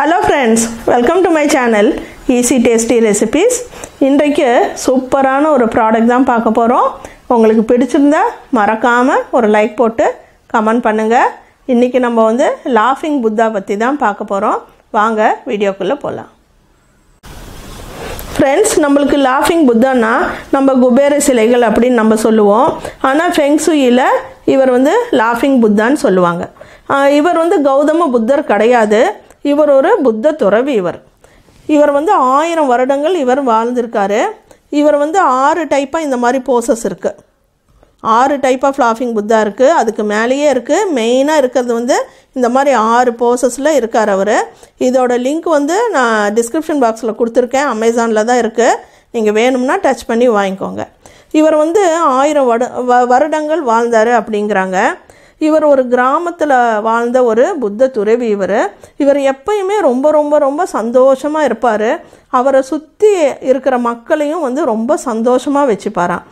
Hello friends welcome to my channel easy tasty recipes இன்றைக்கு சூப்பரான ஒரு ப்ராடக்ட் தான் பார்க்க போகிறோம் உங்களுக்கு பிடிச்சிருந்தா மறக்காமல் ஒரு லைக் போட்டு கமெண்ட் பண்ணுங்கள் இன்றைக்கி நம்ம வந்து லாஃபிங் புத்தா பற்றி தான் பார்க்க போகிறோம் வாங்க வீடியோக்குள்ளே போகலாம் ஃப்ரெண்ட்ஸ் நம்மளுக்கு லாஃபிங் புத்தான்னா நம்ம குபேர சிலைகள் அப்படின்னு நம்ம சொல்லுவோம். ஆனால் ஃபெங்சுயில் இவர் வந்து லாஃபிங் புத்தான்னு சொல்லுவாங்க. இவர் வந்து கௌதம புத்தர் கிடையாது. இவர் ஒரு புத்த துறவி இவர். இவர் வந்து ஆயிரம் வருடங்கள் இவர் வாழ்ந்திருக்காரு. இவர் வந்து ஆறு டைப்பாக இந்த மாதிரி போசஸ் இருக்குது ஆறு டைப் ஆஃப் லாஃபிங் புத்தா இருக்குது அதுக்கு மேலேயே இருக்குது மெயினாக இருக்கிறது வந்து இந்த மாதிரி ஆறு போசஸில் இருக்கார் அவர். இதோட லிங்க் வந்து நான் டிஸ்கிரிப்ஷன் பாக்ஸில் கொடுத்துருக்கேன். அமேசானில் தான் இருக்குது நீங்கள் வேணும்னா டச் பண்ணி வாங்கிக்கோங்க. இவர் வந்து ஆயிரம் வடு வ வருடங்கள் வாழ்ந்தார் அப்படிங்கிறாங்க. இவர் ஒரு கிராமத்தில் வாழ்ந்த ஒரு புத்த துறவி இவர். இவர் எப்பயுமே ரொம்ப ரொம்ப ரொம்ப சந்தோஷமாக இருப்பார். அவரை சுற்றி இருக்கிற மக்களையும் வந்து ரொம்ப சந்தோஷமாக வச்சுப்பாராம்.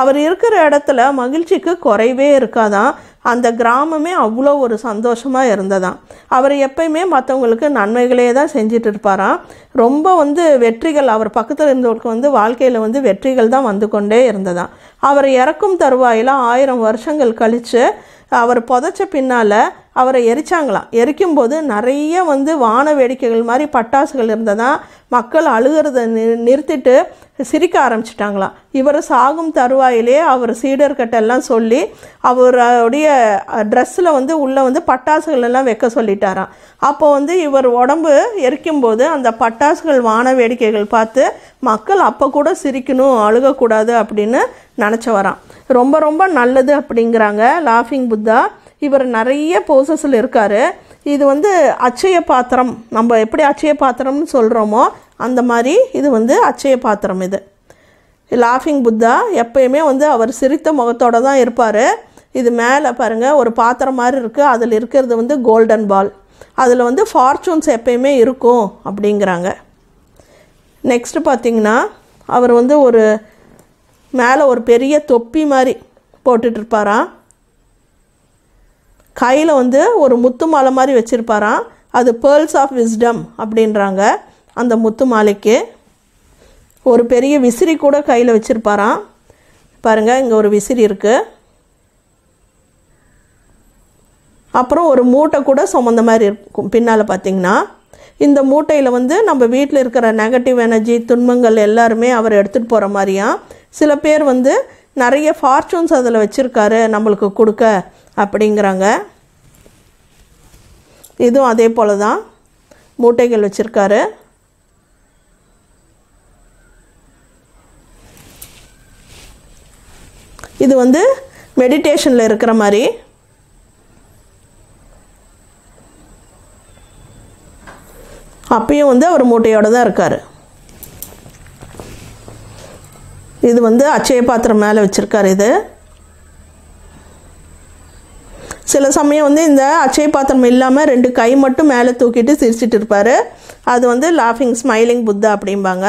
அவர் இருக்கிற இடத்துல மகிழ்ச்சிக்கு குறைவே இருக்காதான் அந்த கிராமமே அவ்வளோ ஒரு சந்தோஷமாக இருந்ததாம். அவர் எப்பயுமே மற்றவங்களுக்கு நன்மைகளே தான் செஞ்சுட்டு இருப்பாராம். ரொம்ப வந்து வெற்றிகள் அவர் பக்கத்தில் இருந்தவருக்கு வந்து வாழ்க்கையில் வந்து வெற்றிகள் தான் வந்து கொண்டே இருந்ததாம். அவர் இறக்கும் தருவாயில் ஆயிரம் வருஷங்கள் கழித்து அவர் புதைச்ச பின்னால் அவரை எரிச்சாங்களாம். எரிக்கும்போது நிறைய வந்து வான வேடிக்கைகள் மாதிரி பட்டாசுகள் இருந்ததா மக்கள் அழுகிறத நி நிறுத்திட்டு சிரிக்க ஆரம்பிச்சிட்டாங்களாம். இவர் சாகும் தருவாயிலே அவர் சீடர்கிட்டெல்லாம் சொல்லி அவருடைய ட்ரெஸ்ஸில் வந்து உள்ளே வந்து பட்டாசுகள் எல்லாம் வைக்க சொல்லிட்டாராம். அப்போ வந்து இவர் உடம்பு எரிக்கும்போது அந்த பட்டாசுகள் வான வேடிக்கைகள் பார்த்து மக்கள் அப்போ கூட சிரிக்கணும் அழுகக்கூடாது அப்படின்னு நினச்சவராம். ரொம்ப ரொம்ப நல்லது அப்படிங்கிறாங்க லாஃபிங் புத்தா. இவர் நிறைய போசஸில் இருக்கார். இது வந்து அச்சய பாத்திரம். நம்ம எப்படி அச்சய பாத்திரம்னு சொல்கிறோமோ அந்த மாதிரி இது வந்து அச்சய பாத்திரம் இது. லாஃபிங் புத்தா எப்பயுமே வந்து அவர் சிரித்த முகத்தோடு தான் இருப்பார். இது மேலே பாருங்கள் ஒரு பாத்திரம் மாதிரி இருக்குது அதில் இருக்கிறது வந்து கோல்டன் பால் அதில் வந்து ஃபார்ச்சூன்ஸ் எப்பயுமே இருக்கும் அப்படிங்கிறாங்க. நெக்ஸ்ட்டு பார்த்திங்கன்னா அவர் வந்து ஒரு மேலே ஒரு பெரிய தொப்பி மாதிரி போட்டுட்டு இருப்பாராம் கையில் வந்து ஒரு முத்து மாலை மாதிரி வச்சுருப்பாராம். அது பேர்ல்ஸ் ஆஃப் விஸ்டம் அப்படின்றாங்க அந்த முத்து மாலைக்கு. ஒரு பெரிய விசிறி கூட கையில் வச்சுருப்பாராம். பாருங்கள் இங்கே ஒரு விசிறி இருக்குது அப்புறம் ஒரு மூட்டை கூட சுமந்த மாதிரி இருக்கும் பின்னால் பார்த்தீங்கன்னா இந்த மூட்டையில் வந்து நம்ம வீட்டில் இருக்கிற நெகட்டிவ் எனர்ஜி துன்பங்கள் எல்லாருமே அவர் எடுத்துகிட்டு போகிற மாதிரியா சில பேர் வந்து நிறைய ஃபார்ச்சூன்ஸ் அதில் வச்சுருக்காரு நம்மளுக்கு கொடுக்க அப்படிங்கிறாங்க. இதுவும் அதே போல் தான் மூட்டைகள் வச்சுருக்காரு. இது வந்து மெடிடேஷனில் இருக்கிற மாதிரி. அப்பயும் வந்து அவர் மூட்டையோடு தான் இருக்கார். இது வந்து அச்சய பாத்திரம் மேலே வச்சுருக்காரு இது. சில சமயம் வந்து இந்த அச்சய பாத்திரம் இல்லாமல் ரெண்டு கை மட்டும் மேலே தூக்கிட்டு சிரிச்சிட்டு இருப்பார். அது வந்து லாஃபிங் ஸ்மைலிங் புத்தா அப்படிம்பாங்க.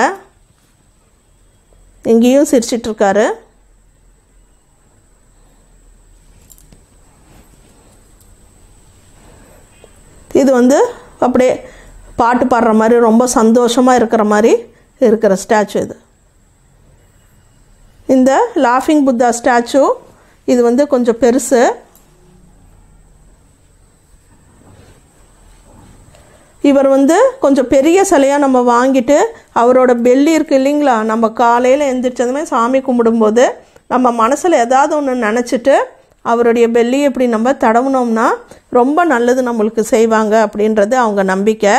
இங்கேயும் சிரிச்சிட்ருக்காரு இது வந்து அப்படியே பாட்டு பாடுற மாதிரி ரொம்ப சந்தோஷமாக இருக்கிற மாதிரி இருக்கிற ஸ்டாச்சு இது. இந்த லாஃபிங் புத்தா ஸ்டாச்சு இது வந்து கொஞ்சம் பெருசு. இவர் வந்து கொஞ்சம் பெரிய சிலையாக நம்ம வாங்கிட்டு அவரோட பெல்லி இருக்குது இல்லைங்களா? நம்ம காலையில் எழுந்திரிச்சதுமே சாமி கும்பிடும்போது நம்ம மனசில் ஏதாவது ஒன்று நினச்சிட்டு அவருடைய பெல்லி இப்படி நம்ம தடவுனோம்னா ரொம்ப நல்லது நம்மளுக்கு செய்வாங்க அப்படின்றது அவங்க நம்பிக்கை.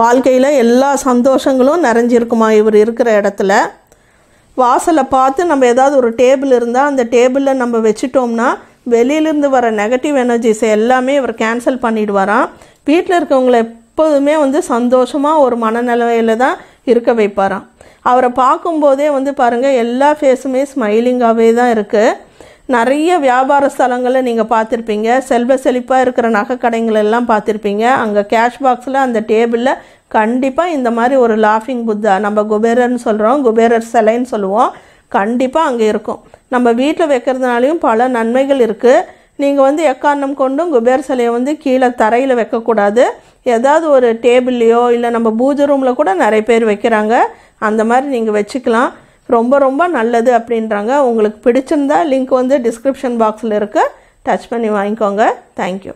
வாழ்க்கையில் எல்லா சந்தோஷங்களும் நிறைஞ்சிருக்குமா? இவர் இருக்கிற இடத்துல. வாசலை பார்த்து நம்ம ஏதாவது ஒரு டேபிள் இருந்தால் அந்த டேபிளில் நம்ம வச்சுட்டோம்னா வெளியிலேருந்து வர நெகட்டிவ் எனர்ஜிஸ் எல்லாமே இவர் கேன்சல் பண்ணிடுவாராம். வீட்டில் இருக்கவங்கள எப்போதுமே வந்து சந்தோஷமாக ஒரு மனநிலையில் தான் இருக்க வைப்பாராம். அவரை பார்க்கும்போதே வந்து பாருங்கள் எல்லா ஃபேஸுமே ஸ்மைலிங்காகவே தான் இருக்குது நிறைய வியாபார ஸ்தலங்களை நீங்கள் பார்த்துருப்பீங்க. செல்வ செழிப்பாக இருக்கிற நகை எல்லாம் பார்த்துருப்பீங்க. அங்கே கேஷ் பாக்ஸில் அந்த டேபிளில் கண்டிப்பாக இந்த மாதிரி ஒரு லாஃபிங் புத்தா நம்ம குபேரர்னு சொல்கிறோம் குபேரர் சிலைன்னு சொல்லுவோம். கண்டிப்பாக அங்கே இருக்கும். நம்ம வீட்டில் வைக்கிறதுனாலையும் பல நன்மைகள் இருக்குது நீங்கள் வந்து எக்காரணம் கொண்டும் குபேர் சிலையை வந்து கீழே தரையில் வைக்கக்கூடாது. ஏதாவது ஒரு டேபிள்லையோ இல்லை நம்ம பூஜை ரூமில் கூட நிறைய பேர் வைக்கிறாங்க. அந்த மாதிரி நீங்கள் வச்சுக்கலாம். ரொம்ப ரொம்ப நல்லது அப்படின்றாங்க. உங்களுக்கு பிடிச்சிருந்தா லிங்க் வந்து டிஸ்கிரிப்ஷன் பாக்ஸில் இருக்குது டச் பண்ணி வாங்கிக்கோங்க. தேங்க்யூ